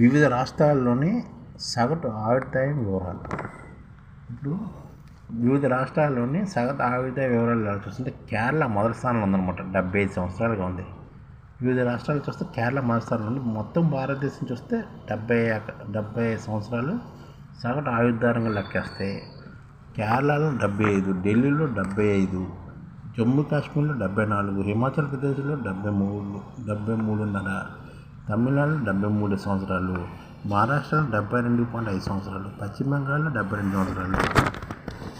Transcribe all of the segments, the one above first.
వివిధ రాష్ట్రాల్లోని సగటు ఆయుర్దాయం వివరాలు. ఇప్పుడు వివిధ రాష్ట్రాల్లోని సగటు ఆయుర్దాయ వివరాలు ఎలా చూస్తుంటే కేరళ మొదటి స్థానంలో ఉందన్నమాట. డెబ్బై ఐదు సంవత్సరాలుగా ఉంది. వివిధ రాష్ట్రాలు చూస్తే కేరళ మొదటి స్థానంలో ఉంది. మొత్తం భారతదేశం చూస్తే డెబ్బై డెబ్బై సంవత్సరాలు సగటు ఆయుర్దాయంగా లెక్కేస్తే కేరళలో డెబ్బై ఐదు ఢిల్లీలో డెబ్బై ఐదు జమ్మూ కాశ్మీర్లో డెబ్బై నాలుగు హిమాచల్ ప్రదేశ్లో డెబ్బై మూడు డెబ్బై మూడున్నర తమిళనాడులో డెబ్బై మూడు సంవత్సరాలు మహారాష్ట్రలో డెబ్బై రెండు పాయింట్ ఐదు సంవత్సరాలు పశ్చిమ బెంగాల్లో డెబ్బై రెండు సంవత్సరాలు.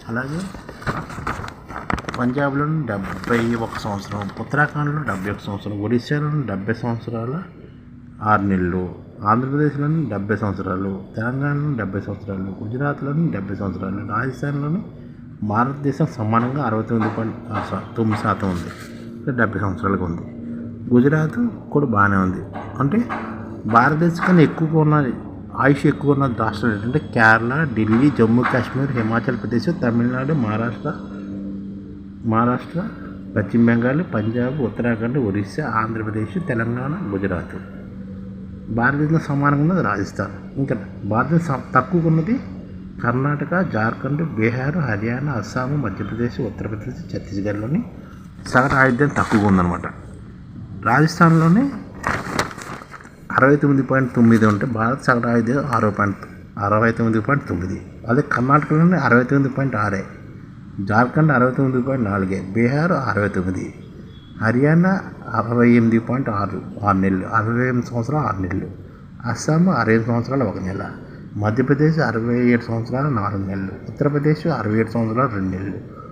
అలాగే పంజాబ్లో డెబ్బై ఒక సంవత్సరం ఉత్తరాఖండ్లో డెబ్బై ఒక సంవత్సరం ఒడిశాలో డెబ్బై సంవత్సరాల ఆరు నెలలు ఆంధ్రప్రదేశ్లోని డెబ్బై సంవత్సరాలు తెలంగాణలో డెబ్బై సంవత్సరాలు గుజరాత్లోని డెబ్బై సంవత్సరాలు రాజస్థాన్లోని భారతదేశం సమానంగా అరవై తొమ్మిది పాయింట్ తొమ్మిది శాతం ఉంది. అంటే డెబ్బై సంవత్సరాలుగా ఉంది. గుజరాత్ కూడా బాగానే ఉంది. అంటే భారతదేశం కన్నా ఎక్కువగా ఉన్నది ఆయుష్ ఎక్కువ ఉన్న రాష్ట్రాలు ఏంటంటే కేరళ ఢిల్లీ జమ్మూ కాశ్మీర్ హిమాచల్ ప్రదేశ్ తమిళనాడు మహారాష్ట్ర మహారాష్ట్ర పశ్చిమ బెంగాల్ పంజాబ్ ఉత్తరాఖండ్ ఒరిస్సా ఆంధ్రప్రదేశ్ తెలంగాణ గుజరాత్. భారతదేశంలో సమానంగా ఉన్నది రాజస్థాన్. ఇంకా భారతదేశం తక్కువగా ఉన్నది కర్ణాటక జార్ఖండ్ బీహార్ హర్యానా అస్సాం మధ్యప్రదేశ్ ఉత్తరప్రదేశ్ ఛత్తీస్గఢ్లోని సగటు ఆయుధ్యం తక్కువగా ఉందన్నమాట. రాజస్థాన్లోనే అరవై తొమ్మిది పాయింట్ తొమ్మిది ఉంటే భారత సగటు ఐదు అరవై పాయింట్ అరవై తొమ్మిది పాయింట్ తొమ్మిది. అదే కర్ణాటకలోనే అరవై తొమ్మిది పాయింట్ ఆరే. జార్ఖండ్ అరవై తొమ్మిది పాయింట్ నాలుగే. బీహార్ అరవై తొమ్మిది. హర్యానా అరవై ఎనిమిది పాయింట్ ఆరు. ఆరు నెలలు. అరవై ఎనిమిది సంవత్సరాలు ఆరు నెలలు. అస్సాం అరవై సంవత్సరాలు ఒక నెల. మధ్యప్రదేశ్ అరవై ఏడు సంవత్సరాలు నాలుగు నెలలు. ఉత్తరప్రదేశ్ అరవై ఏడు సంవత్సరాలు రెండు నెలలు.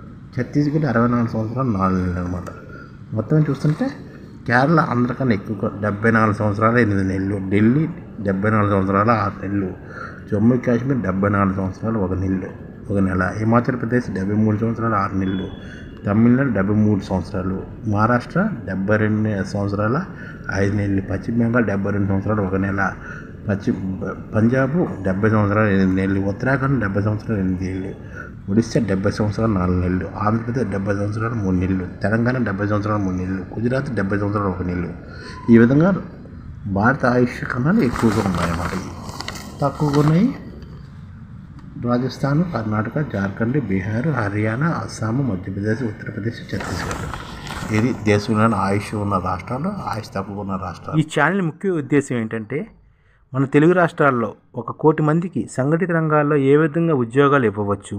ఛత్తీస్గఢ్ అరవై నాలుగు సంవత్సరాలు నాలుగు నెలలు అనమాట మొత్తం చూస్తుంటే కేరళ అందరికన్నా ఎక్కువ డెబ్బై నాలుగు సంవత్సరాలు ఎనిమిది నెలలు. ఢిల్లీ డెబ్బై నాలుగు సంవత్సరాలు ఆరు నెలలు. జమ్మూ కాశ్మీర్ డెబ్బై నాలుగు సంవత్సరాలు ఒక నెలలు ఒక నెల. హిమాచల్ ప్రదేశ్ డెబ్బై మూడు సంవత్సరాలు ఆరు నెలలు. తమిళనాడు డెబ్బై మూడు సంవత్సరాలు. మహారాష్ట్ర డెబ్బై రెండు సంవత్సరాల ఐదు నెలలు. పశ్చిమ బెంగాల్ డెబ్బై రెండు సంవత్సరాలు ఒక నెల. పశ్చిమ పంజాబ్ డెబ్బై సంవత్సరాలు ఎనిమిది నెలలు. ఉత్తరాఖండ్ డెబ్బై సంవత్సరాలు ఎనిమిది నెలలు. ఒడిశా డెబ్బై సంవత్సరాలు నాలుగు నెలలు ఆంధ్రప్రదేశ్ డెబ్బై సంవత్సరాలు మూడు నెలలు తెలంగాణ డెబ్బై సంవత్సరాలు మూడు నెలలు గుజరాత్ డెబ్బై సంవత్సరాలు ఒక నెలలు. ఈ విధంగా భారత ఆయుష్ కన్నా ఎక్కువగా ఉన్నాయన్నమాట. ఇవి తక్కువగా ఉన్నాయి. రాజస్థాన్ కర్ణాటక జార్ఖండ్ బీహార్ హర్యానా అస్సాం మధ్యప్రదేశ్ ఉత్తరప్రదేశ్ ఛత్తీస్గఢ్. ఇది దేశంలోని ఆయుష్ ఉన్న రాష్ట్రాలు ఆయుష్ తక్కువ ఉన్న రాష్ట్రాలు. ఈ ఛానల్ ముఖ్య ఉద్దేశం ఏంటంటే మన తెలుగు రాష్ట్రాల్లో ఒక కోటి మందికి సంఘటిత రంగాల్లో ఏ విధంగా ఉద్యోగాలు ఇవ్వవచ్చు